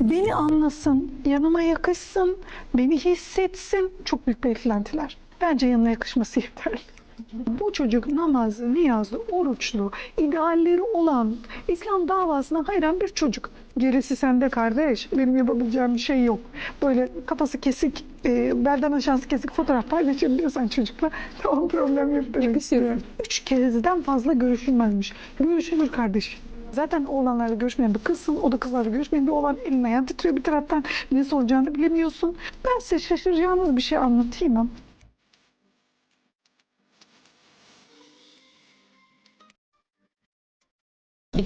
Beni anlasın, yanıma yakışsın, beni hissetsin. Çok büyük beklentiler. Bence yanına yakışması yeterli. Bu çocuk namazlı, niyazlı, oruçlu, idealleri olan, İslam davasına hayran bir çocuk. Gerisi sende kardeş. Benim yapabileceğim bir şey yok. Böyle kafası kesik, e, belden aşağısı kesik fotoğraf paylaşabiliyorsan çocukla tamam problem yok demek istiyorum. Üç kezden fazla görüşülmezmiş. Görüşülür kardeş. Zaten oğlanlarla görüşmeyen bir kızsın, o da kızlarla görüşmeyen bir oğlan elin ayağın titriyor bir taraftan. Ne soracağını bilemiyorsun. Ben size şaşıracağınız bir şey anlatayım mı?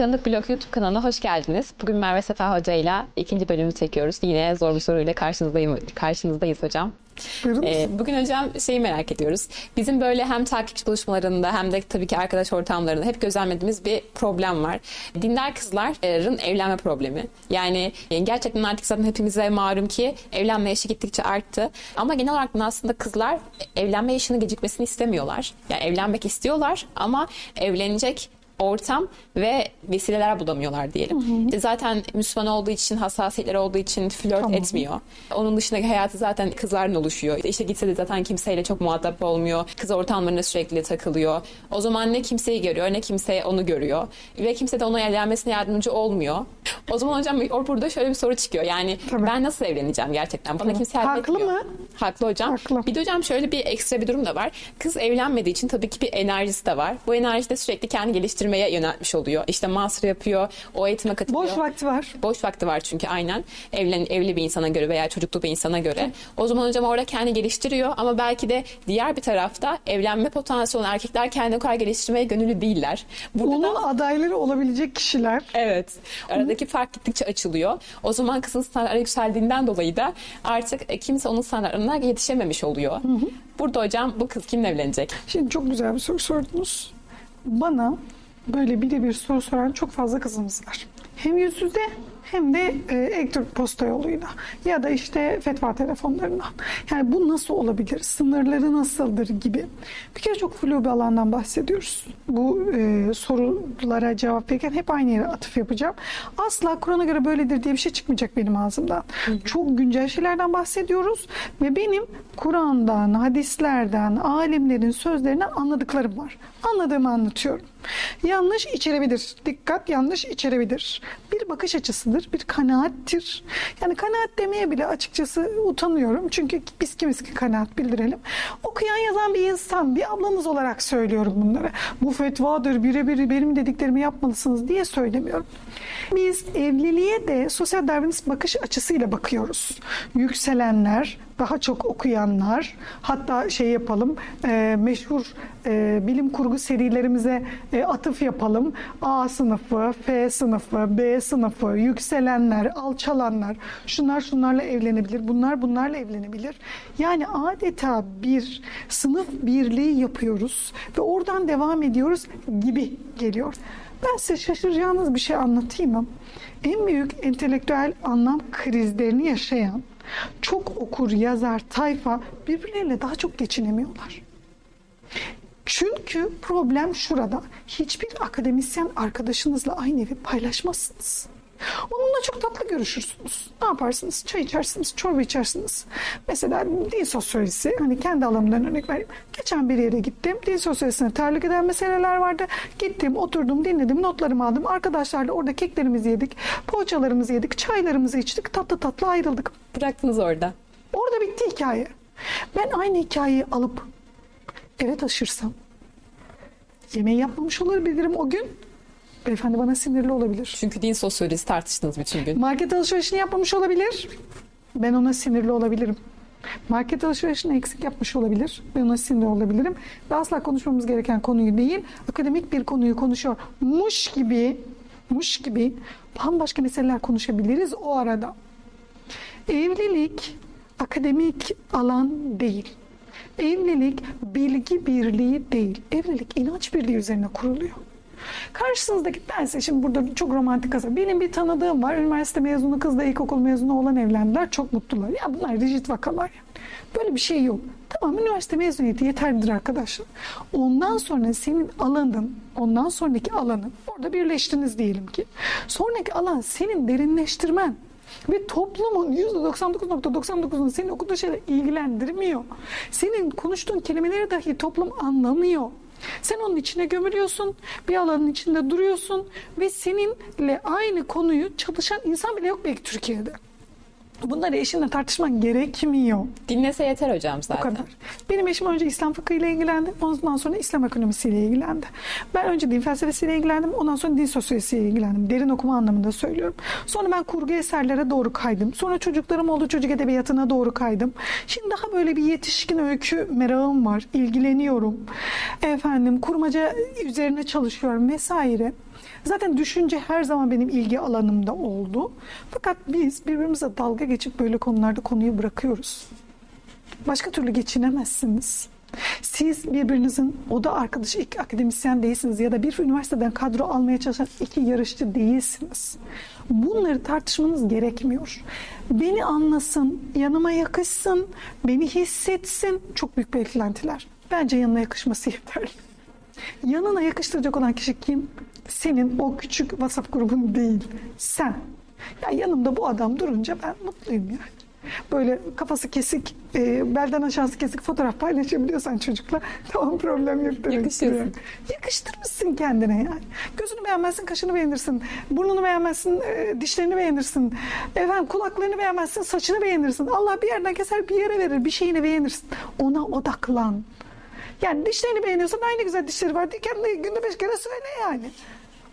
Tanıdık Blog YouTube kanalına hoş geldiniz. Bugün Merve Sefer Hoca ile ikinci bölümü çekiyoruz. Yine zor bir soruyla karşınızdayım, karşınızdayız hocam. Ee, bugün hocam şeyi merak ediyoruz. Bizim böyle hem takipçi buluşmalarında hem de tabii ki arkadaş ortamlarında hep gözlemlediğimiz bir problem var. Dindar kızların evlenme problemi. Yani e, gerçekten artık zaten hepimize malum ki evlenme yaşı gittikçe arttı. Ama genel olarak da aslında kızlar evlenme yaşını gecikmesini istemiyorlar. Yani evlenmek istiyorlar ama evlenecek ortam ve vesileler bulamıyorlar diyelim. E Zaten Müslüman olduğu için, hassasiyetleri olduğu için flört Tamam. etmiyor. Onun dışındaki hayatı zaten kızlarla oluşuyor. İşte gitse de zaten kimseyle çok muhatap olmuyor. Kız ortamlarına sürekli takılıyor. O zaman ne kimseyi görüyor ne kimse onu görüyor. Ve kimse de ona evlenmesine yardımcı olmuyor. O zaman hocam or- burada şöyle bir soru çıkıyor. Yani Tabii. ben nasıl evleneceğim gerçekten? Bana Tabii. kimse yardım Haklı etmiyor. mı? Haklı hocam. Haklı. Bir de hocam şöyle bir ekstra bir durum da var. Kız evlenmediği için tabii ki bir enerjisi de var. Bu enerji de sürekli kendi geliştirmeye yöneltmiş oluyor. İşte master yapıyor, o eğitime katılıyor. Boş vakti var. Boş vakti var çünkü aynen. Evlen, evli bir insana göre veya çocuklu bir insana göre. O zaman hocam orada kendi geliştiriyor ama belki de diğer bir tarafta evlenme potansiyeli olan erkekler kendini o kadar geliştirmeye gönüllü değiller. Burada Onun da adayları olabilecek kişiler Evet. Aradaki fark gittikçe açılıyor. O zaman kızın standartları yükseldiğinden dolayı da artık e, kimse onun standartlarına yetişememiş oluyor. Burada hocam bu kız kimle evlenecek? Şimdi çok güzel bir soru sordunuz. Bana böyle birebir soru soran çok fazla kızımız var. Hem yüz yüze hem de e, elektronik posta yoluyla ya da işte fetva telefonlarından. Yani bu nasıl olabilir? Sınırları nasıldır gibi. Bir kere çok flu bir alandan bahsediyoruz. Bu e, sorulara cevap verirken hep aynı yere atıf yapacağım. Asla Kur'an'a göre böyledir diye bir şey çıkmayacak benim ağzımdan. Çok güncel şeylerden bahsediyoruz ve benim Kur'an'dan, hadislerden, alimlerin sözlerinden anladıklarım var. Anladığımı anlatıyorum. Yanlış içerebilir. Dikkat yanlış içerebilir. Bir bakış açısıdır, bir kanaattir. Yani kanaat demeye bile açıkçası utanıyorum. Çünkü biz kimiz ki kanaat bildirelim. Okuyan yazan bir insan, bir ablamız olarak söylüyorum bunları. Bu fetvadır, birebir benim dediklerimi yapmalısınız diye söylemiyorum. Biz evliliğe de sosyal darwinist bakış açısıyla bakıyoruz. Yükselenler, daha çok okuyanlar, hatta şey yapalım, e, meşhur e, bilim kurgu serilerimize e, atıf yapalım. A sınıfı, F sınıfı, B sınıfı, yükselenler, alçalanlar, şunlar şunlarla evlenebilir, bunlar bunlarla evlenebilir. Yani adeta bir sınıf birliği yapıyoruz ve oradan devam ediyoruz gibi geliyor. Ben size şaşıracağınız bir şey anlatayım mı? En büyük entelektüel anlam krizlerini yaşayan çok okur yazar tayfa birbirleriyle daha çok geçinemiyorlar. Çünkü problem şurada. Hiçbir akademisyen arkadaşınızla aynı evi paylaşmazsınız. Onunla çok tatlı görüşürsünüz. Ne yaparsınız? Çay içersiniz, çorba içersiniz. Mesela din sosyolojisi, hani kendi alanımdan örnek vereyim. Geçen bir yere gittim. Din sosyolojisine terlik eden meseleler vardı. Gittim, oturdum, dinledim, notlarımı aldım. Arkadaşlarla orada keklerimizi yedik, poğaçalarımızı yedik, çaylarımızı içtik, tatlı tatlı ayrıldık. Bıraktınız orada. Orada bitti hikaye. Ben aynı hikayeyi alıp eve taşırsam yemeği yapmamış olabilirim o gün. Beyefendi bana sinirli olabilir. Çünkü din sosyolojisi tartıştınız bütün gün. Market alışverişini yapmamış olabilir. Ben ona sinirli olabilirim. Market alışverişini eksik yapmış olabilir. Ben ona sinirli olabilirim. Ve asla konuşmamız gereken konuyu değil, akademik bir konuyu konuşuyormuş gibi, muş gibi bambaşka meseleler konuşabiliriz o arada. Evlilik akademik alan değil. Evlilik bilgi birliği değil. Evlilik inanç birliği üzerine kuruluyor. Karşınızdaki ben size şimdi burada çok romantik kasa. Benim bir tanıdığım var. Üniversite mezunu kızla ilkokul mezunu olan evlendiler. Çok mutlular. Ya bunlar rigid vakalar. Böyle bir şey yok. Tamam üniversite mezuniyeti yeterlidir arkadaşlar. Ondan sonra senin alanın, ondan sonraki alanın orada birleştiniz diyelim ki. Sonraki alan senin derinleştirmen. Ve toplumun %99.99'unu senin okuduğun şeyler ilgilendirmiyor. Senin konuştuğun kelimeleri dahi toplum anlamıyor. Sen onun içine gömülüyorsun, bir alanın içinde duruyorsun ve seninle aynı konuyu çalışan insan bile yok belki Türkiye'de. Bunları eşinle tartışman gerekmiyor. Dinlese yeter hocam zaten. kadar. Benim eşim önce İslam fıkhıyla ilgilendi. Ondan sonra İslam ekonomisiyle ilgilendi. Ben önce din felsefesiyle ilgilendim. Ondan sonra din sosyolojisiyle ilgilendim. Derin okuma anlamında söylüyorum. Sonra ben kurgu eserlere doğru kaydım. Sonra çocuklarım oldu. Çocuk edebiyatına doğru kaydım. Şimdi daha böyle bir yetişkin öykü merakım var. İlgileniyorum. Efendim kurmaca üzerine çalışıyorum vesaire. Zaten düşünce her zaman benim ilgi alanımda oldu. Fakat biz birbirimize dalga geçip böyle konularda konuyu bırakıyoruz. Başka türlü geçinemezsiniz. Siz birbirinizin oda arkadaşı iki akademisyen değilsiniz ya da bir üniversiteden kadro almaya çalışan iki yarışçı değilsiniz. Bunları tartışmanız gerekmiyor. Beni anlasın, yanıma yakışsın, beni hissetsin. Çok büyük beklentiler. Bence yanına yakışması yeterli. Yanına yakıştıracak olan kişi kim? Senin o küçük WhatsApp grubun değil. Sen. Ya yanımda bu adam durunca ben mutluyum yani. Böyle kafası kesik, e, belden aşağısı kesik fotoğraf paylaşabiliyorsan çocukla tamam problem yok demek. Yakışıyorsun. istiyor. Yakıştırmışsın kendine yani. Gözünü beğenmezsin, kaşını beğenirsin. Burnunu beğenmezsin, e, dişlerini beğenirsin. Efendim kulaklarını beğenmezsin, saçını beğenirsin. Allah bir yerden keser bir yere verir, bir şeyini beğenirsin. Ona odaklan. Yani dişlerini beğeniyorsan aynı güzel dişleri var diye kendine günde beş kere söyle yani.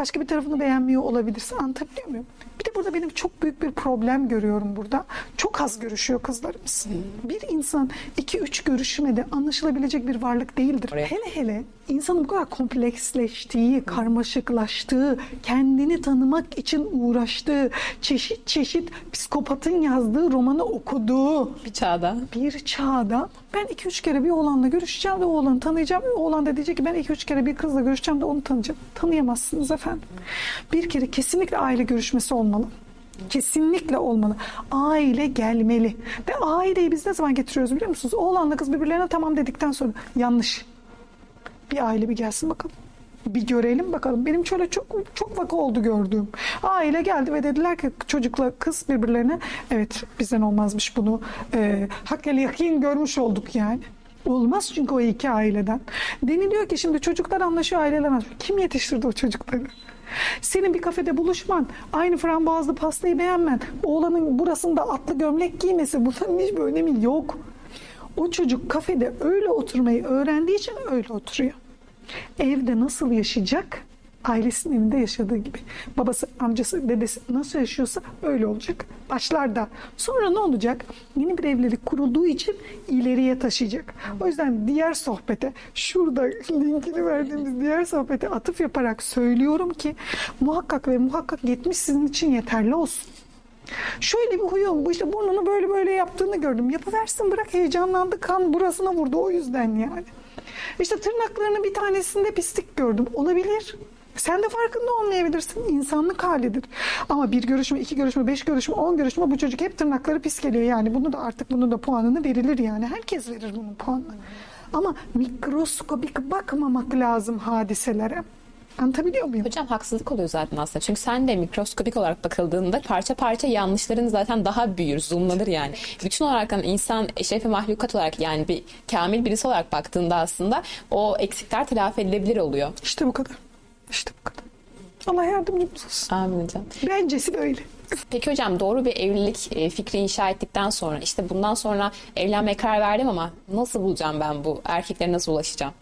Başka bir tarafını beğenmiyor olabilirsin. Anlatabiliyor muyum? Bir de burada benim çok büyük bir problem görüyorum burada. Çok az görüşüyor kızlarımız. Bir insan iki üç görüşmede anlaşılabilecek bir varlık değildir. Oraya- Hele hele insanın bu kadar kompleksleştiği, karmaşıklaştığı, kendini tanımak için uğraştığı, çeşit çeşit psikopatın yazdığı romanı okuduğu, Bir çağda. bir çağda ben iki üç kere bir oğlanla görüşeceğim de o oğlanı tanıyacağım. O oğlan da diyecek ki ben iki üç kere bir kızla görüşeceğim de onu tanıyacağım. Tanıyamazsınız efendim. Bir kere kesinlikle aile görüşmesi olmalı. Kesinlikle olmalı. Aile gelmeli. Ve aileyi biz ne zaman getiriyoruz biliyor musunuz? Oğlanla kız birbirlerine tamam dedikten sonra yanlış. Bir aile bir gelsin bakalım. Bir görelim bakalım. Benim şöyle çok çok vaka oldu gördüğüm. Aile geldi ve dediler ki çocukla kız birbirlerine evet bizden olmazmış bunu. E, hakkel yakin görmüş olduk yani. Olmaz çünkü o iki aileden. Deniliyor ki şimdi çocuklar anlaşıyor aileler anlaşıyor. Kim yetiştirdi o çocukları? Senin bir kafede buluşman, aynı frambuazlı pastayı beğenmen, oğlanın burasında atlı gömlek giymesi bunların hiçbir önemi yok. O çocuk kafede öyle oturmayı öğrendiği için öyle oturuyor. Evde nasıl yaşayacak? Ailesinin evinde yaşadığı gibi. Babası, amcası, dedesi nasıl yaşıyorsa öyle olacak. Başlarda. Sonra ne olacak? Yeni bir evlilik kurulduğu için ileriye taşıyacak. O yüzden diğer sohbete, şurada linkini verdiğimiz diğer sohbete atıf yaparak söylüyorum ki muhakkak ve muhakkak 70 sizin için yeterli olsun. Şöyle bir huyum, bu işte burnunu böyle böyle yaptığını gördüm. Yapıversin bırak heyecanlandı, kan burasına vurdu o yüzden yani. İşte tırnaklarının bir tanesinde pislik gördüm. Olabilir. Sen de farkında olmayabilirsin. İnsanlık halidir. Ama bir görüşme, iki görüşme, beş görüşme, on görüşme bu çocuk hep tırnakları pis geliyor. Yani bunu da artık bunun da puanını verilir yani. Herkes verir bunun puanını. Ama mikroskopik bakmamak lazım hadiselere. Anlatabiliyor muyum? Hocam haksızlık oluyor zaten aslında. Çünkü sen de mikroskopik olarak bakıldığında parça parça yanlışların zaten daha büyür, zoomlanır yani. Bütün olarak hani insan eşrefi mahlukat olarak yani bir kamil birisi olarak baktığında aslında o eksikler telafi edilebilir oluyor. İşte bu kadar. İşte bu kadar. Allah yardımcımız olsun. Amin hocam. Bencesi böyle. Peki hocam doğru bir evlilik e, fikri inşa ettikten sonra işte bundan sonra evlenmeye karar verdim ama nasıl bulacağım ben bu erkeklere nasıl ulaşacağım?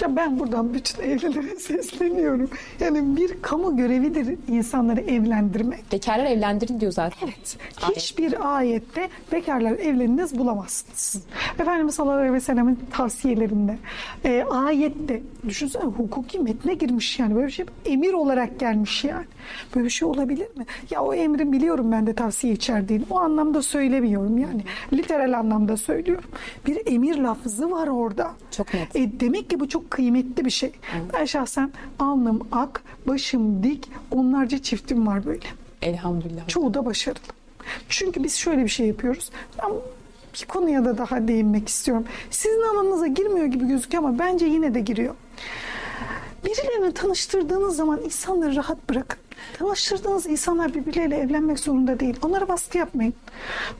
Ya ben buradan bütün evlilere sesleniyorum. Yani bir kamu görevidir insanları evlendirmek. Bekarlar evlendirin diyor zaten. Evet. Hiçbir ayette bekarlar evleniniz bulamazsınız. Efendimiz sallallahu aleyhi ve sellem'in tavsiyelerinde e, ayette düşünsene hukuki metne girmiş yani böyle bir şey emir olarak gelmiş yani. Böyle bir şey olabilir mi? Ya o emrin biliyorum ben de tavsiye içerdiğini. O anlamda söylemiyorum yani. Literal anlamda söylüyorum. Bir emir lafzı var orada. Çok net. E, demek ki bu çok kıymetli bir şey. Ben şahsen alnım ak, başım dik, onlarca çiftim var böyle. Elhamdülillah. Çoğu da başarılı. Çünkü biz şöyle bir şey yapıyoruz. Ben bir konuya da daha değinmek istiyorum. Sizin alanınıza girmiyor gibi gözüküyor ama bence yine de giriyor. Birilerini tanıştırdığınız zaman insanları rahat bırakın. Tanıştırdığınız insanlar birbirleriyle evlenmek zorunda değil. Onlara baskı yapmayın.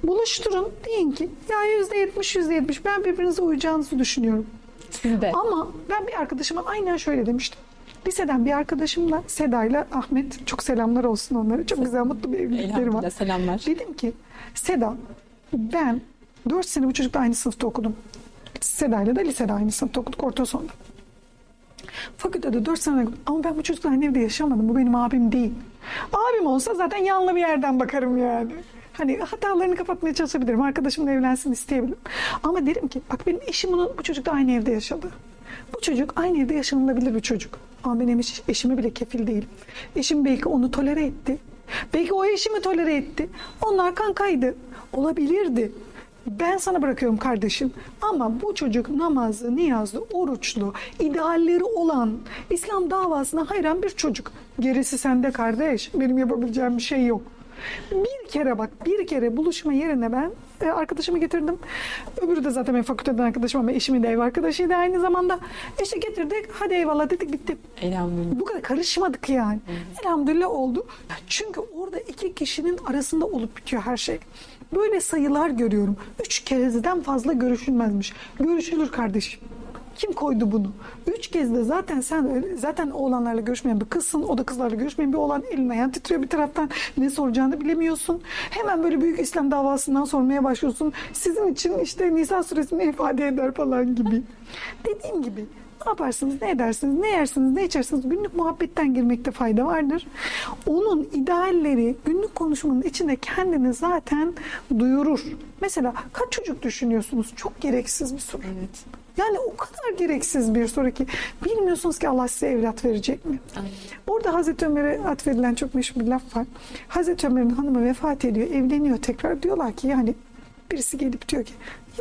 Buluşturun. Deyin ki ya yüzde yetmiş, yüzde yetmiş. Ben birbirinize uyacağınızı düşünüyorum. Siz de. Ama ben bir arkadaşıma aynen şöyle demiştim. Liseden bir arkadaşımla Seda ile Ahmet çok selamlar olsun onlara. Çok güzel mutlu bir evlilikleri var. Selamlar. Dedim ki Seda ben 4 sene bu çocukla aynı sınıfta okudum. Seda ile de lisede aynı sınıfta okuduk orta sonda. Fakültede 4 sene okudum. Ama ben bu çocukla aynı evde yaşamadım. Bu benim abim değil. Abim olsa zaten yanlı bir yerden bakarım yani. Hani hatalarını kapatmaya çalışabilirim. Arkadaşımla evlensin isteyebilirim. Ama derim ki bak benim eşim bunun, bu çocukla aynı evde yaşadı. Bu çocuk aynı evde yaşanılabilir bir çocuk. Ama benim eş- eşime bile kefil değil. Eşim belki onu tolere etti. Belki o eşimi tolere etti. Onlar kankaydı. Olabilirdi. Ben sana bırakıyorum kardeşim. Ama bu çocuk namazlı, niyazlı, oruçlu, idealleri olan, İslam davasına hayran bir çocuk. Gerisi sende kardeş. Benim yapabileceğim bir şey yok. Bir kere bak, bir kere buluşma yerine ben e, arkadaşımı getirdim. Öbürü de zaten benim fakülteden arkadaşım ama eşimin de ev arkadaşıydı aynı zamanda. İşte getirdik, hadi eyvallah dedik bitti. Elhamdülillah. Bu kadar karışmadık yani. Elhamdülillah oldu. Çünkü orada iki kişinin arasında olup bitiyor her şey. Böyle sayılar görüyorum. Üç kezden fazla görüşülmezmiş. Görüşülür kardeşim. Kim koydu bunu? Üç kez de zaten sen zaten oğlanlarla görüşmeyen bir kızsın. O da kızlarla görüşmeyen bir oğlan elin ayağın titriyor bir taraftan. Ne soracağını bilemiyorsun. Hemen böyle büyük İslam davasından sormaya başlıyorsun. Sizin için işte Nisa suresini ifade eder falan gibi. Dediğim gibi ne yaparsınız, ne edersiniz, ne yersiniz, ne içersiniz günlük muhabbetten girmekte fayda vardır. Onun idealleri günlük konuşmanın içinde kendini zaten duyurur. Mesela kaç çocuk düşünüyorsunuz? Çok gereksiz bir soru. Evet. Yani o kadar gereksiz bir soru ki bilmiyorsunuz ki Allah size evlat verecek mi? Aynen. Orada Hazreti Ömer'e atfedilen çok meşhur bir laf var. Hazreti Ömer'in hanımı vefat ediyor, evleniyor tekrar. Diyorlar ki yani birisi gelip diyor ki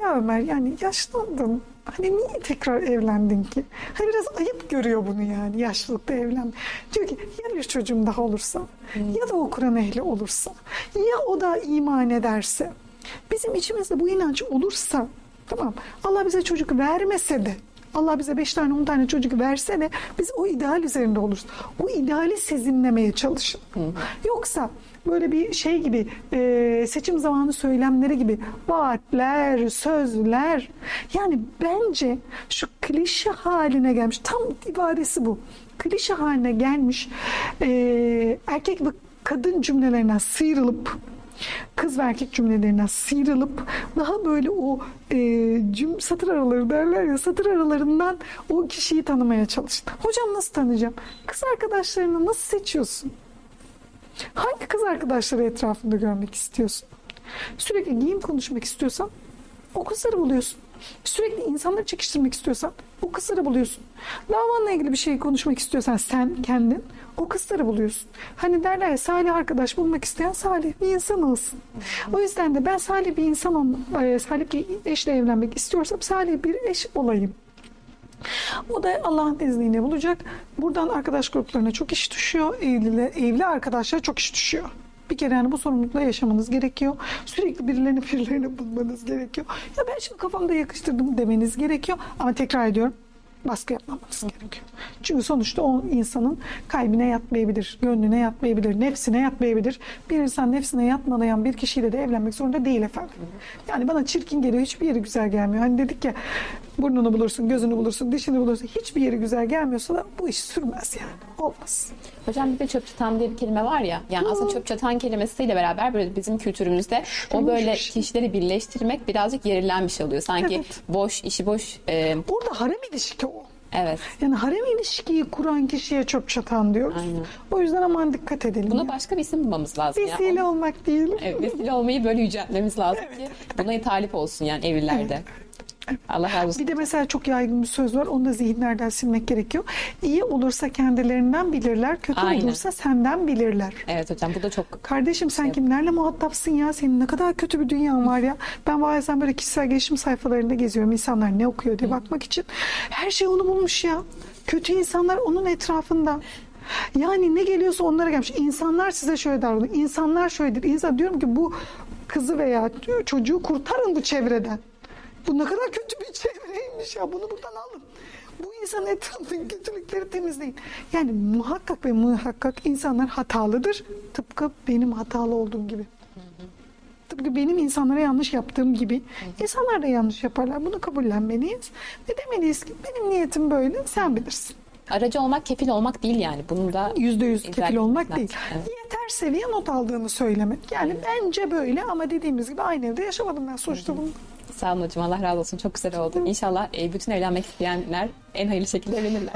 ya Ömer yani yaşlandın. Hani niye tekrar evlendin ki? Hani biraz ayıp görüyor bunu yani yaşlılıkta evlen. Diyor ki ya bir çocuğum daha olursa ya da o Kur'an ehli olursa ya o da iman ederse bizim içimizde bu inanç olursa tamam Allah bize çocuk vermese de Allah bize beş tane on tane çocuk verse de biz o ideal üzerinde oluruz. O ideali sezinlemeye çalışın. Yoksa böyle bir şey gibi e, seçim zamanı söylemleri gibi vaatler, sözler yani bence şu klişe haline gelmiş tam ibaresi bu. Klişe haline gelmiş e, erkek ve kadın cümlelerinden sıyrılıp kız ve erkek cümlelerinden sıyrılıp daha böyle o e, cüm satır araları derler ya satır aralarından o kişiyi tanımaya çalıştı. Hocam nasıl tanıyacağım? Kız arkadaşlarını nasıl seçiyorsun? Hangi kız arkadaşları etrafında görmek istiyorsun? Sürekli giyim konuşmak istiyorsan o kızları buluyorsun. Sürekli insanları çekiştirmek istiyorsan o kızları buluyorsun. Davanla ilgili bir şey konuşmak istiyorsan sen kendin o kızları buluyorsun. Hani derler ya salih arkadaş bulmak isteyen salih bir insan olsun. O yüzden de ben salih bir insan olmak, e, salih bir eşle evlenmek istiyorsam salih bir eş olayım. O da Allah'ın izniyle bulacak. Buradan arkadaş gruplarına çok iş düşüyor. Evli, evli arkadaşlara çok iş düşüyor. Bir kere yani bu sorumlulukla yaşamanız gerekiyor. Sürekli birilerini birilerini bulmanız gerekiyor. Ya ben şimdi kafamda yakıştırdım demeniz gerekiyor. Ama tekrar ediyorum baskı yapmamanız gerekiyor. Çünkü sonuçta o insanın kalbine yatmayabilir, gönlüne yatmayabilir, nefsine yatmayabilir. Bir insan nefsine yatmayan bir kişiyle de evlenmek zorunda değil efendim. Yani bana çirkin geliyor, hiçbir yeri güzel gelmiyor. Hani dedik ya burnunu bulursun, gözünü bulursun, dişini bulursun. Hiçbir yeri güzel gelmiyorsa da bu iş sürmez yani. Olmaz. Hocam bir de çöp çatan diye bir kelime var ya. Yani aslında çöp çatan kelimesiyle beraber böyle bizim kültürümüzde o böyle kişileri birleştirmek birazcık yerilen bir şey oluyor. Sanki Evet. boş, işi boş. e, Orada harem ilişki o. evet. Yani harem ilişkiyi kuran kişiye çöp çatan diyoruz. Aynen. O yüzden aman dikkat edelim. Buna ya. başka bir isim bulmamız lazım. ya. Vesile olmak değil. Evet, vesile olmayı böyle yüceltmemiz lazım ki buna talip olsun yani evlilerde. Allah razı olsun. Bir de mesela çok yaygın bir söz var. Onu da zihinlerden silmek gerekiyor. İyi olursa kendilerinden bilirler. Kötü Aynen. olursa senden bilirler. Evet hocam bu da çok Kardeşim sen kimlerle muhatapsın ya? Senin ne kadar kötü bir dünyan var ya. Ben bazen böyle kişisel gelişim sayfalarında geziyorum. insanlar ne okuyor diye bakmak için. Her şey onu bulmuş ya. Kötü insanlar onun etrafında. Yani ne geliyorsa onlara gelmiş. İnsanlar size şöyle davranıyor. İnsanlar şöyledir. İnsan diyorum ki bu kızı veya çocuğu kurtarın bu çevreden. Bu ne kadar kötü bir çevreymiş ya. Bunu buradan alın. Bu insan etrafındaki kötülükleri temizleyin. Yani muhakkak ve muhakkak insanlar hatalıdır. Tıpkı benim hatalı olduğum gibi. Tıpkı benim insanlara yanlış yaptığım gibi insanlar da yanlış yaparlar. Bunu kabullenmeliyiz. Ve demeliyiz ki benim niyetim böyle sen bilirsin. Aracı olmak kefil olmak değil yani. Bunun da Yüzde yüz kefil olmak etmek değil. lazım. Evet. Yeter seviye not aldığını söylemek. Yani bence böyle ama dediğimiz gibi aynı evde yaşamadım ben sonuçta bunu. Sağ olun hocam Allah razı olsun çok güzel oldu. İnşallah e, bütün evlenmek isteyenler en hayırlı şekilde evlenirler.